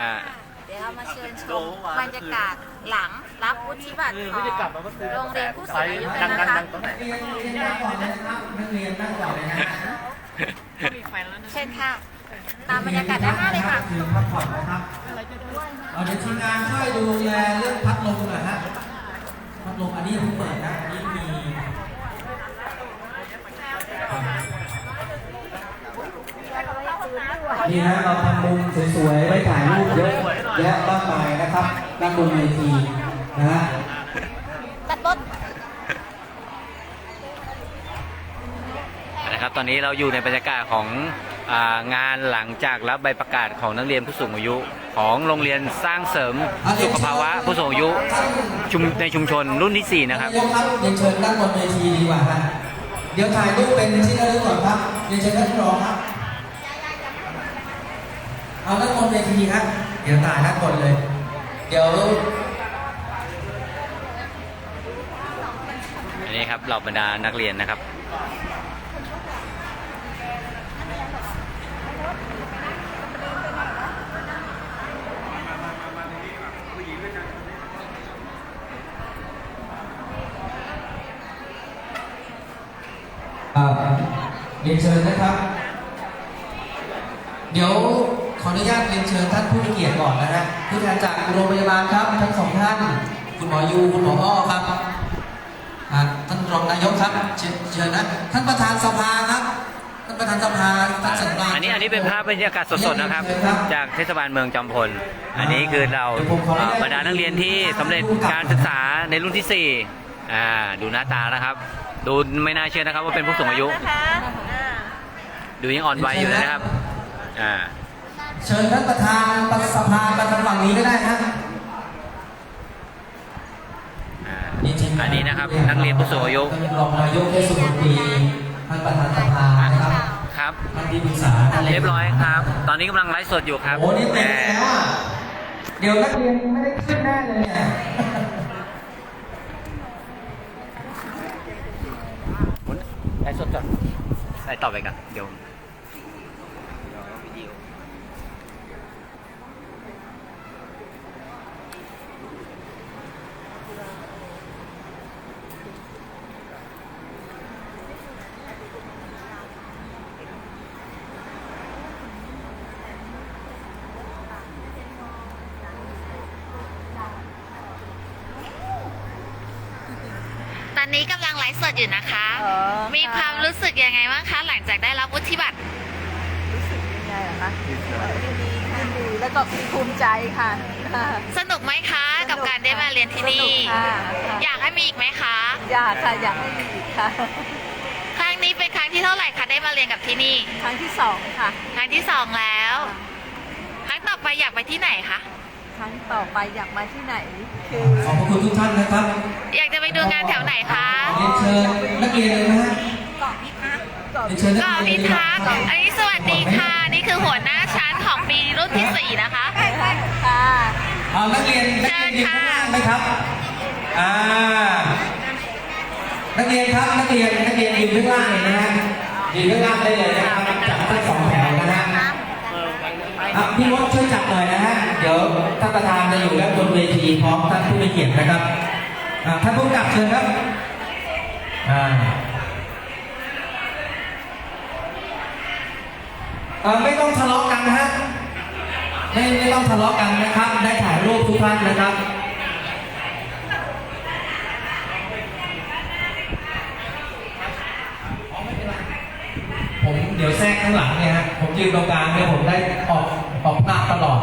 อ่า เดี๋ยวเรามาเชิญชมบรรยากาศหลังรับวุฒิบัตรของโรงเรียนผู้สูงอายุกันนะคะเรียนเรียนนั่งก่อนเลยนะครับนักเรียนนั่งก่อนเลยนะฮะเชิญค่ะ ตามบรรยากาศด้านหน้าเลยค่ะคือพักผ่อนนะครับเอาเดี๋ยวทีมงานช่วยดูแลเรื่องพัดลมหน่อยฮะพัดลมอันนี้ยังเพิ่งเปิดนะ นนี้มีนี่นะเราทำมุมสวยๆไว้ถ่ายรูปเยอะแยะมากมายนะครับด้านบนเวทีนะฮะตัดรถนะครับตอนนี้เราอยู่ในบรรยากาศของอางานหลังจากรับใบประกาศของนักเรียนผู้สูงอายุ ของโรงเรียนสร้างเสริมสุขภาวะผู้สูงอายุชุมในชุมชนรุ่นที่ 4 นะครับนายกครับเรียนเชิญด้านบนเวทีดีกว่าฮะเดี๋ยวถ่ายรูปเป็นที่ระลึกก่อนครับเรียนเชิญท่านรองครับ เอาด้านบนเวทีครับเดี๋ยวถ่ายด้านบนเลย เดี๋ยวอันนี้ครับเหล่าบรรดานักเรียนนะครับอ่าเรียนเชิญนะครับ เดี๋ยวขออ นุญาตเรียนเชิญท่านผู้มีเกียรติก่อนนะฮะผู้แทนจากโรงพยาบาลครับทั้งสองท่าน คุณหมอยูคุณหมออ้อครับอ่าท่านรองนายกครับเชิญเชิญนะท่านประธานสภาครับท่านประธานสภาท่านสันติอันนี้อันนี้เป็นภาพบรรยากาศสดๆนะครับเชิญครับจากเทศบาลเมืองจอมพล อันนี้คือเราเอ่อบรรดานักเรียนที่สำเร็จการศึกษาในรุ่นที่ 4 อ่าดูหน้าตานะครับ ดูไม่น่าเชื่อนะครับว่าเป็นผู้สูงอายุนะคะอ่าดูยังอ่อนวัยอยู่เลยนะครับ อ่า เชิญท่านประธานประสภาประจำฝั่งนี้ก็ได้ฮะอ่าอันนี้นะครับ นักเรียนผู้สูงอายุท่านรองนายกเทศมนตรีท่านประธานสภานะครับครับท่านที่ปรึกษาท่านลเรียบร้อยครับ ตอนนี้กำลังไลฟ์สดอยู่ครับโอ้นี่เต็มแหแล้วอะเดี๋ยวนักเรียนไม่ได้ขึ้นแน่เลยเนี่ยไลฟ์สดก่อนไลฟ์ต่อไปกันเดี๋ยว ตอนนี้กำลังไลฟ์สด อยู่นะคะ อ๋อมีความรู้สึกยังไงบ้างคะ หลังจากได้รับวุฒิบัตร รู้สึกยังไงเหรอคะยินดียินดีแล้วก็ภูมิใจค่ะสนุกไหมคะ กับการได้มาเรียนที่นี่ สกค่ะอยากให้มีอีกไหมคะ อยากค่ะอยากให้มีอีกค่ะ ครั้งนี้เป็นครั้งที่เท่าไหร่คะได้มาเรียนกับที่นี่ ครั้งที่สองค่ะครั้งที่สองแล้ว ครั้งต่อไปอยากไปที่ไหนคะ ครั้งต่อไปอยากมาที่ไหน คือขอบพระคุณทุกท่านนะครับอยากจะไปดูงานแถวไหนคะ เรียนเชิญนักเรียนเลยนะฮะเกาะพิทักษ์เกาะเรียนเชิญนัก็กเรีพิยนเลยทักษ์อันนี้สวัสดีค่ะ นี่คือหัวหน้าชั้นของปีรุ่นที่สี่นะคะค่ะเอานักเรียนนักเรียนยืนข้างล่างไหมครับอ่านักเรียนครับนักเรียนนักเรียนยืนข้างล่างเลยนะฮะยืนข้างล่างได้เลยนะครับจับทั้งสองแถวนะฮะ อะพี่มดช่วยจับหน่อยนะฮะ เดี๋ยวท่านประธานจะอยู่ด้านบนเวทีพร้อมท่านผู้มีเกียรตินะครับอะท่านผู้กำกับเชิญครับอ่าเอ่อไม่ต้องทะเลาะกันนะฮะ ไม่ไม่ต้องทะเลาะกันนะครับ ได้ถ่ายรูปทุกท่านนะครับ ผมเดี๋ยวแทรกข้างหลังเนี่ยฮะ ผมยืนตรงกลางเนี่ยผมได้ออก ออกหน้าตลอด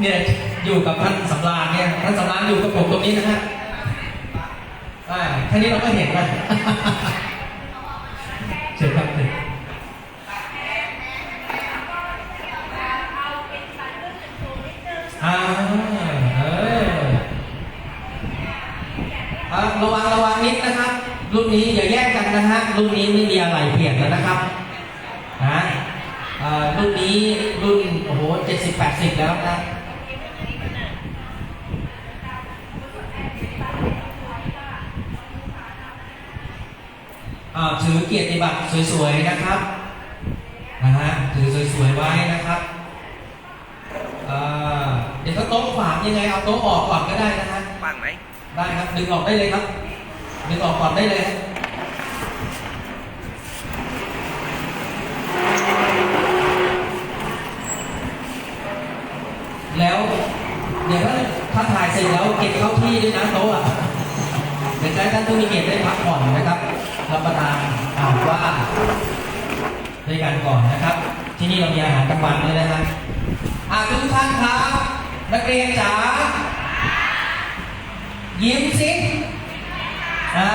เนี่ยอยู่กับท่านสำราญเนี่ยท่านสำราญอยู่กับผมตรงนี้นะฮะอ่าแค่นี้เราก็เห็นแล้วเชิญครับเชิญอ่าเอออะระวังระวังนิดนะครับ รุ่นนี้อย่าแยกกันนะฮะ รุ่นนี้ไม่มีอะไรเปลี่ยนแล้วนะครับนะอ่า รุ่นนี้รุ่นโอ้โหเจ็ดสิบแปดสิบแล้วนะอ่าถือเกียรติบัตรสวยๆนะครับนะฮะถือสวยๆไว้นะครับเขาโต๊ะขวางยังไงเอาโต๊ะออกก่อนก็ได้นะฮะว่างไหมได้ครับดึงออกได้เลยครับดึงออกก่อนได้เลยฮะแล้วเดี๋ยวถ้าถ้าถ่ายเส ร็จแล้วเก็บเข้าที่ด้วยนะโต๊ะเดี๋ยวให้ท่านผู้มีเกียรติได้พักผ่อนนะครับรับประทานอ่านว่าด้วยกันก่อนนะครับ ที่นี่เรามีอาหารกลางวันด้วยนะฮะอาทุกท่านครับนักเรียนจ๋ายิ้มสิอ่า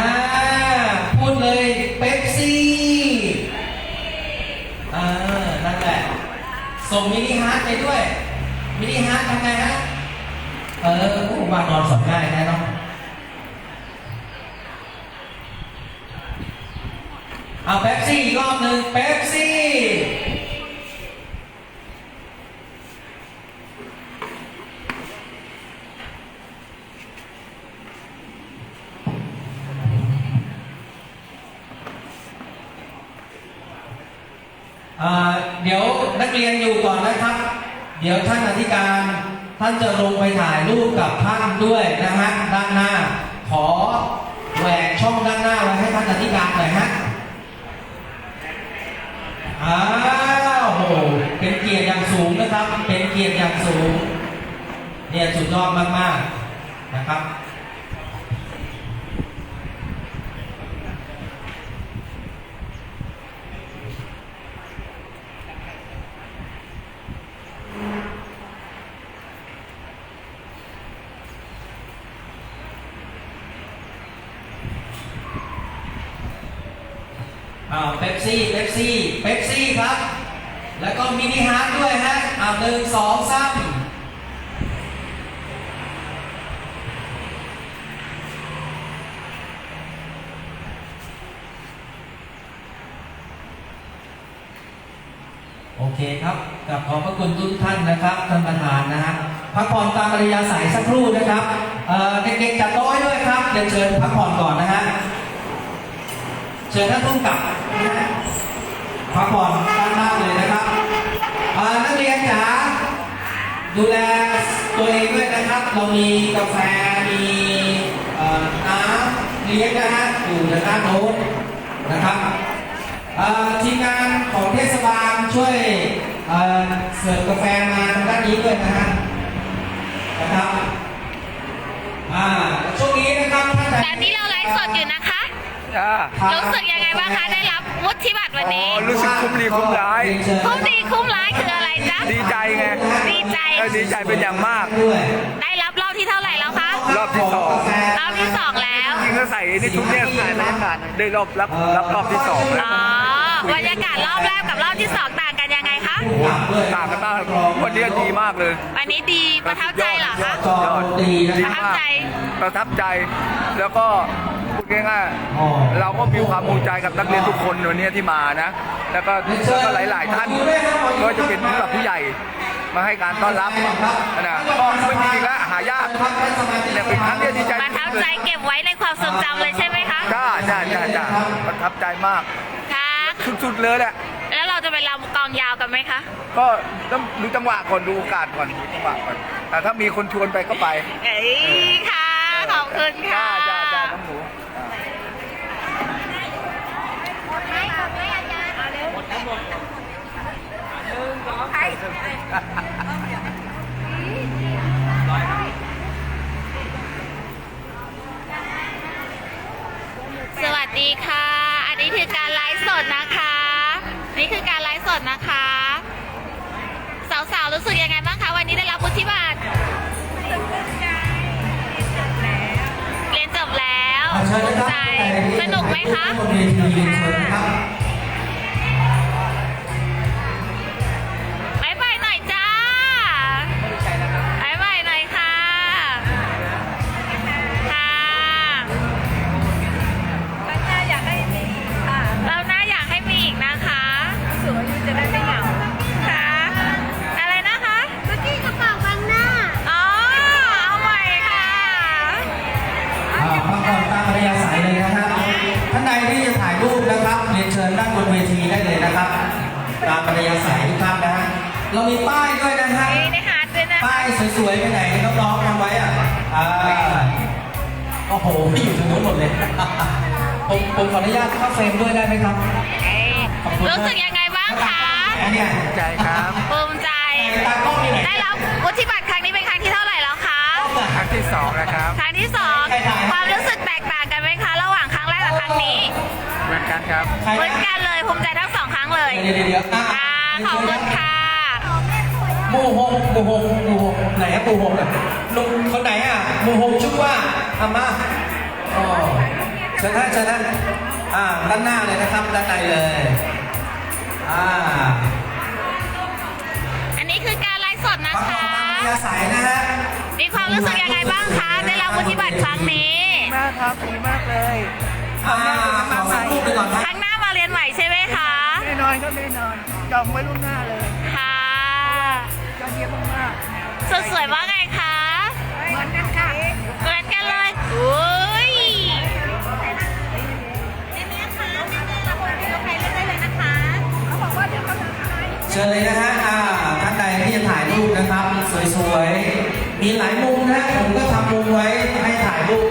พูดเลยเป๊ปซี่อ่านั่นแหละส่งมินิฮาร์ดไปด้วยมินิฮาร์ดทำไงฮะเออ วานอนสอนง่ายแน่เนอนเอาเป๊ปซี่อีกรอบหนึ่งเป๊ปซี่เดี๋ยวนักเรียนอยู่ก่อนนะครับ เดี๋ยวท่านอธิการ ท่านจะลงไปถ่ายรูปกับท่าน ด้วยนะฮะด้านหน้า ขอแหวกช่องด้านหน้าไว้ให้ท่านอธิการหน่อยฮะอ้าวโหเป็นเกียรติอย่างสูงนะครับ เป็นเกียรติอย่างสูง เนี่ยสุดยอดมากๆนะครับ อ่าเป๊ปซี่เป๊ปซี่เป๊ปซี่ครับ แล้วก็มินิฮาร์ดด้วยฮะอ่าหนึ่งสองสามโอเคครับกับขอบพระคุณทุกท่านนะครับท่านประธานนะฮะพักผ่อนตามปริยาสายสักครู่นะครับเด็กๆจัดโต๊ะให้ด้วยครับเดี๋ยวเชิญพักผ่อนก่อนนะฮะเชิญท่านผู้กำกับนะฮะ พักผ่อนด้านหน้าเลยนะครับเอ่อนักเรียนจ๋าดูแลตัวเองด้วยนะครับ เรามีกาแฟมีน้ำเลี้ยงนะฮะอยู่ทางด้านโน้นนะครับทีมงานของเทศบาลช่วยเอ่อเสิร์ฟกาแฟมาทางด้านนี้ด้วยนะฮะนะครับช่วงนี้นะครับท่านใดตอนนี้เราไลฟ์สดอยู่นะคะ จ้ารู้สึกยังไงบ้างคะได้รับวุฒิบัตรวันนี้อ๋อรู้สึกคุ้มดีคุ้มร้าย คุ้มดีคุ้มร้ายคืออะไรจ๊ะ ดีใจไงดีใจ เออดีใจเป็นอย่างมากด้วยได้รับรอบที่เท่าไหร่แล้วคะ รอบที่สองรอบที่สองแล้ว จริงก็ใส่นี่ทุกเนี่ยใส่บรรยากาศได้รอบรับรับรอบที่สองแล้วอ๋อ บรรยากาศรอบแรกกับรอบที่สองต่างกันยังไงคะ ต่างกันมากวันนี้ดีมากเลย วันนี้ดีประทับใจเหรอคะจอดีนะดีครับประทับมากใจ ประทับใจ แล้วก็พูด ง่ายอ๋อๆเราก็มีความภูมิใจกับนักเรียนทุกคนวันนี้ที่มานะ แล้วก็แล้วก็หลาย ๆ ท่านก็จะเป็นผู้หลักผู้ใหญ่มาให้การต้อนรับนะก็ไม่มีอีกแล้วหายากเนี่ยเป็นครั้งเดียวดีใจประทับใจเก็บไว้ในความทรงจำเลยใช่ไหมคะจ้าจ้าจ้าจ้าประทับใจมากค่ะสุดๆเลยแหละแล้วเราจะไปรำกลองยาวกันไหมคะ ก็ต้องดูจังหวะก่อนดูโอกาสก่อนดูจังหวะก่อนแต่ถ้ามีคนชวนไปก็ไปเอ้ยค่ะขอบคุณจ้าค่ะ จ้าจ้าน้องหนูอ่า สวัสดีค่ะ อันนี้คือการไลฟ์สดนะคะ นี่คือการไลฟ์สดนะคะ สาวๆ รู้สึกยังไงบ้างคะ วันนี้ได้รับวุฒิบัตรเรียนจบแล้วภูมิใจ สนุกไหมคะ เรามีป้ายด้วยนะฮะนะคะด้วยนะป้ายสวยๆไปไหนน้องๆทำไว้อะาโอ้โหไม่อยู่ทางนู้นหมดเลย ผมผมขออนุญาตเข้าเฟรมด้วยได้ไหมครับรู้สึกยังไงบ้างคะเนี่ยใจครับภูมิใจตากล้องนี่ไหได้รับวุฒิบัตรครั้งนี้เป็นครั้งที่เท่าไหร่แล้วคะครั้งที่สองนะครับครั้งที่สองความรู้สึกแตกต่างกันไหมคะระหว่างครั้งแรกกับครั้งนี้เหมือนกันครับเหมือนกันเลยภูมิใจทั้งสองครั้งเลยเดี๋ยวเดี๋ยวขอบคุณค่ะ หมู่หกหมู่หกหมู่หกไหนอะหมู่หกอะลุงคนไหนอะหมู่หกชื่อว่าอามาอ๋อเชิญนะเชิญนะอ่าด้านหน้าเลยนะครับด้านในเลยอ่าอันนี้คือการไลฟ์สดนะฟังคะตามยาสายนะฮะ มีความรู้สึกยังไงบ้างคะ ได้รับวุฒิบัตรครั้งนี้ มากครับดีมากเลยอ่าขอสักรูปหนึ่งก่อนครับ ครั้งหน้ามาเรียนใหม่ใช่ไหมคะแน่นอนครับแน่นอนจองไว้ล่วงหน้าเลยค่ะยอด เยี่ยมมากสดสวยว่าไงคะเหมือนกันค่ะเหมือนกันเลยอุ้ยเชิญเลยนะฮะอ่าท่านใดที่จะถ่ายรูปนะครับ สวยๆ มีหลายมุมนะผมก็ทำมุมไว้ให้ถ่ายรูป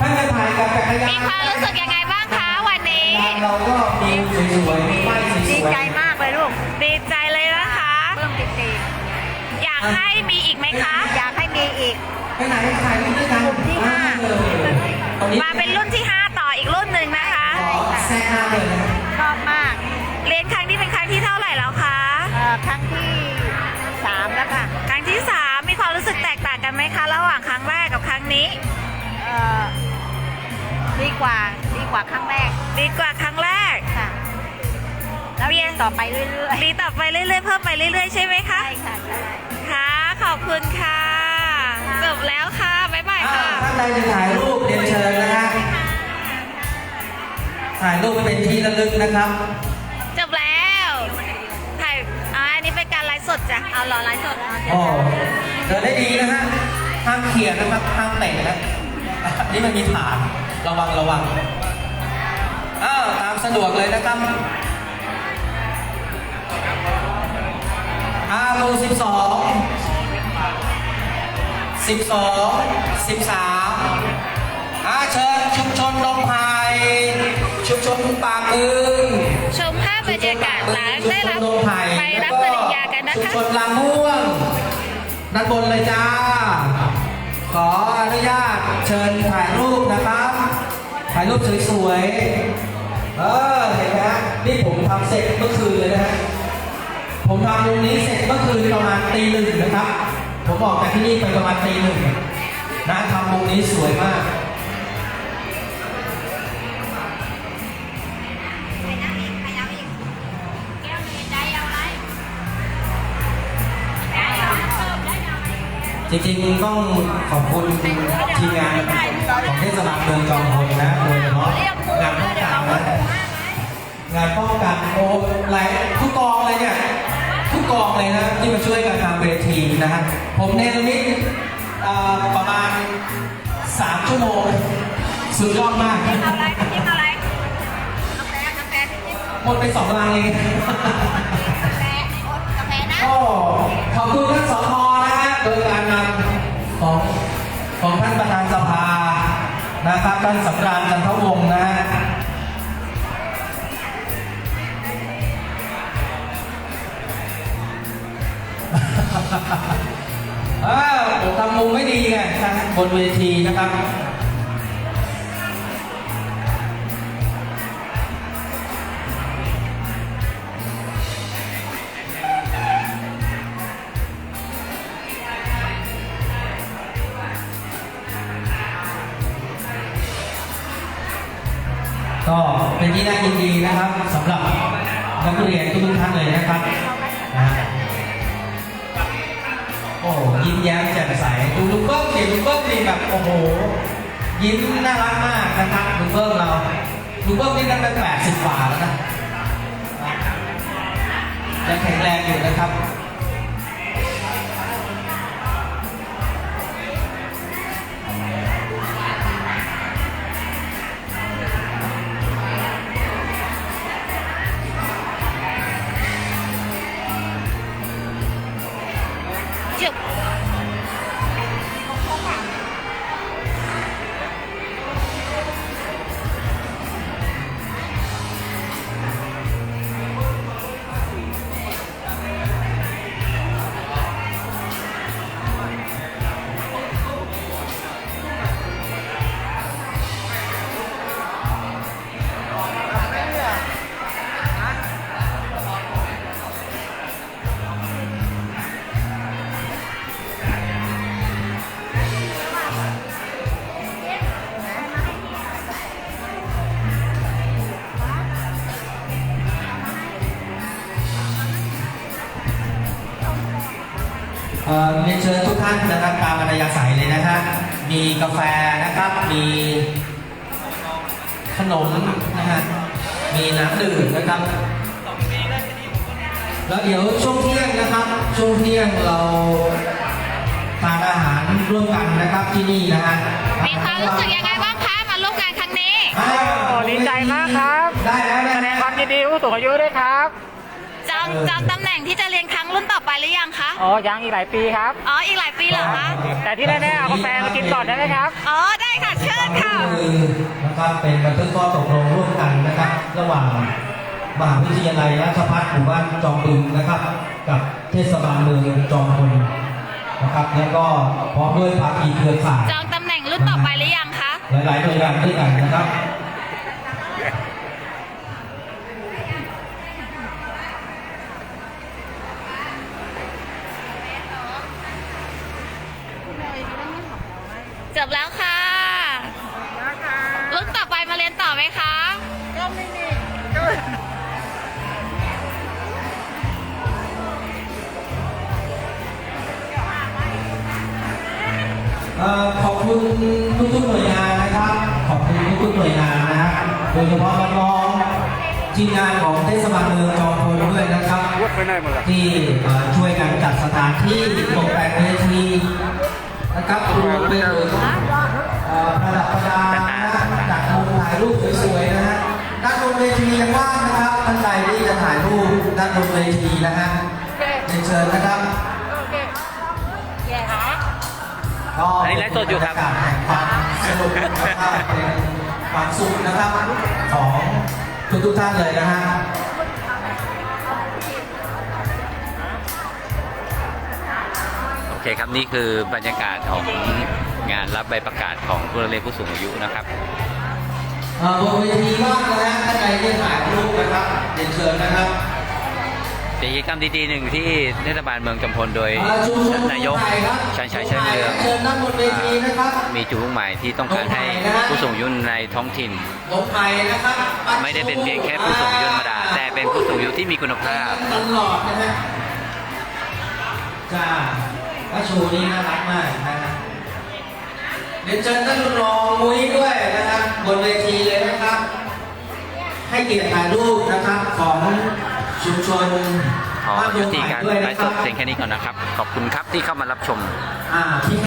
ท่านจะถ่ายกับจักรยานมีความรู้สึกยังไงบ้างคะวันนี้ เราก็มีมุมสวยๆมีป้ายสวยๆดีใจมากเลยลูกดีใจ ให้มีอีกไหมคะ อยากให้มีอีก ไปไหนถ่ายรูปด้วยกันที่ห้าเออตรงนี้มาเป็นรุ่นที่ 5 ต่ออีกรุ่นหนึ่งนะคะ ขอแทรกหน้าเลยนะชอบมากเรียนครั้งนี้เป็นครั้งที่เท่าไหร่แล้วคะ เอ่อครั้งที่สามแล้วค่ะครั้งที่ 3 มีความรู้สึกแตกต่างกันไหมคะ ระหว่างครั้งแรกกับครั้งนี้ เอ่อดีกว่าดีกว่าครั้งแรก ดีกว่าครั้งแรกค่ะ แล้วเรียนต่อไปเรื่อยๆดีต่อไปเรื่อยๆ เพิ่มไปเรื่อยๆ ใช่ไหมคะ ใช่ค่ะใช่ ค่ะ ขอบคุณค่ะ จบแล้วค่ะ บ๊ายบายอ่าค่ะ ท่านใดจะถ่ายรูปเรียนเชิญนะฮะ ถ่ายรูปเป็นที่ระลึกนะครับ จบแล้ว ถ่ายอ่าอันนี้เป็นการไลฟ์สดจ้ะ เอารอไลฟ์สดโอ้เดินได้ดีนะฮะ ห้ามเขี่ยนะครับ ห้ามเตะนะ นี่มันมีฐาน ระวังระวัง อ้าว ตามสะดวกเลยนะครับ อาโลสิบสองสิบสองสิบสามอาเชิญชุมชนดงไผ่ชุมชนปากอึงชมภาพบรรยากาศหลังได้รับชุมชนดงไผ่ไปรับปริญญากันนะชุมคะชนลำม่วงด้านบนเลยจ้า ขออนุญาตเชิญถ่ายรูปนะครับ ถ่ายรูปสวยๆ เออ เห็นไหมฮะนี่ผมทำเสร็จเมื่อคืนเลยนะฮะ ผมทำมุมนี้เสร็จเมื่อคืนประมาณตีหนึ่งนะครับ ผมออกจากที่นี่ไปประมาณตีหนึ่งนะทำมุมนี้สวยมากจริงๆต้องขอบคุณทีมงานของเทศบาลเมืองจอมพลนะโดยเฉพาะงานป้องกันนะงานป้องกันโอ้หลาย องเลยนะที่มาช่วยกันทำเวทีนะฮะผมเนรมิตเอ่อประมาณ 3 ชั่วโมง สุดยอดมากอะไรกินอะไรหมดไปสองลังเองกาแฟกาแฟนะก็ขอบคุณท่านสพนะฮะโดยการนำของของท่านประธานสภานะครับท่านสำราญจันทวงศ์นะฮะ ออผมทำมุมไม่ดีไงนะฮะบนเวทีนะครับ โอ้ยิ้มแย้มแจ่มใสดูลุงเบิ้มดิลุงเบิ้มดิแบบโอ้โห ยิ้มน่ารักมากนะครับลุงเบิ้มเราลุงเบิ้มนี่ตั้งแต่แปดสิบกว่าแล้วนะยังแข็งแรงอยู่นะครับ เรียนเชิญทุกท่านนะครับตามอัธยาศัยเลยนะฮะมีกาแฟนะครับมีขนมนะฮะมีน้ำดื่มนะครับแล้วเดี๋ยวช่วงเที่ยงนะครับ ช่วงเที่ยงเราทานอาหารร่วมกันนะครับที่นี่นะฮะมีความรู้สึกยังไงบ้างคะมาร่วมงานครั้งนี้อ้าวดีใจมากครับได้แล้วนะแสดงความยินดีผู้สูงอายุด้วยครับจองจองตำแหน่งที่จะเรียนครั้งรุ่นต่อไปหรือ ยังคะ อ๋อ ยังอีกหลายปีครับ อ๋อ อีกหลายปีเหรอคะ แต่ที่แน่ๆเอากาแฟมากินก่อนได้ไหมครับ อ๋อ ได้ค่ะเชิญค่ะ คือนะครับเป็นบันทึกข้อตกลงร่วมกันนะครับ ระหว่างมหาวิทยาลัยราชภัฏหมู่บ้านจอมบึงนะครับ กับเทศบาลเมืองจอมพลนะครับ แล้วก็พร้อมด้วยภาคีเครือข่ายจองตำแหน่งรุ่นต่อไปหรือยังคะ หลายๆหน่วยงานด้วยกันนะครับ จบแล้วค่ะรุ่นต่อไปมาเรียนต่อไหมคะก็ไม่มีเอ่อขอบคุณทุกๆหน่วยงานนะครับ ขอบคุณทุกๆหน่วยงานนะฮะโดยเฉพาะน้องๆทีมงานของเทศบาลเมืองจอมพลด้วยนะครับวดไปไหนหมดละที่เอ่อช่วยกันจัดสถานที่ตกแต่งเวที นะครับรวมไปถึงเอ่อประดับประดานะฮะจัดมุมถ่ายรูปสวยๆนะฮะด้านบนเวทียังว่างนะครับท่านใดที่จะถ่ายรูปด้านบนเวทีนะฮะเรียนเชิญนะครับก็อันนี้ไลฟ์สดอยู่ครับเป็นบรรยากาศแห่งความสนุกนะครับเป็นความสุขนะครับของทุกๆท่านเลยนะฮะ เคครับนี่คือบรรยากาศของงานรับใบประกาศของผู้เรียนผู้สูงอายุนะครับเอ่อบนเวทีว่างนะฮะท่านใดที่ถ่ายรูปนะครับเรียนเชิญนะครับเป็นกิจกรรมดีๆหนึ่งที่เทศบาลเมืองจำพลโดยเอ่อชุมชนนายกไทยครับชันชัยชัยเมืองเชิญด้านบนเวทีนะครับมีจุดมุ่งหมายที่ต้องการให้ผู้สูงอายุในท้องถิ่นลงไทยนะครับไม่ได้เป็นเพียงแค่ผู้สูงอายุธรรมดาแต่เป็นผู้สูงอายุที่มีคุณภาพตลอดนะฮะจ้า พระชูนี่น่ารักมากนะฮะเรียนเชิญท่านรองมุ้ยด้วยนะครับ บนเวทีเลยนะครับ ให้เกียรติถ่ายรูปนะครับของชุมชนขอบ้านดยุงติใหม่การด้วยไลนะฟ์คสรับดเพียงแค่นี้ก่อนนะครับ ขอบคุณครับที่เข้ามารับชม อ่าที่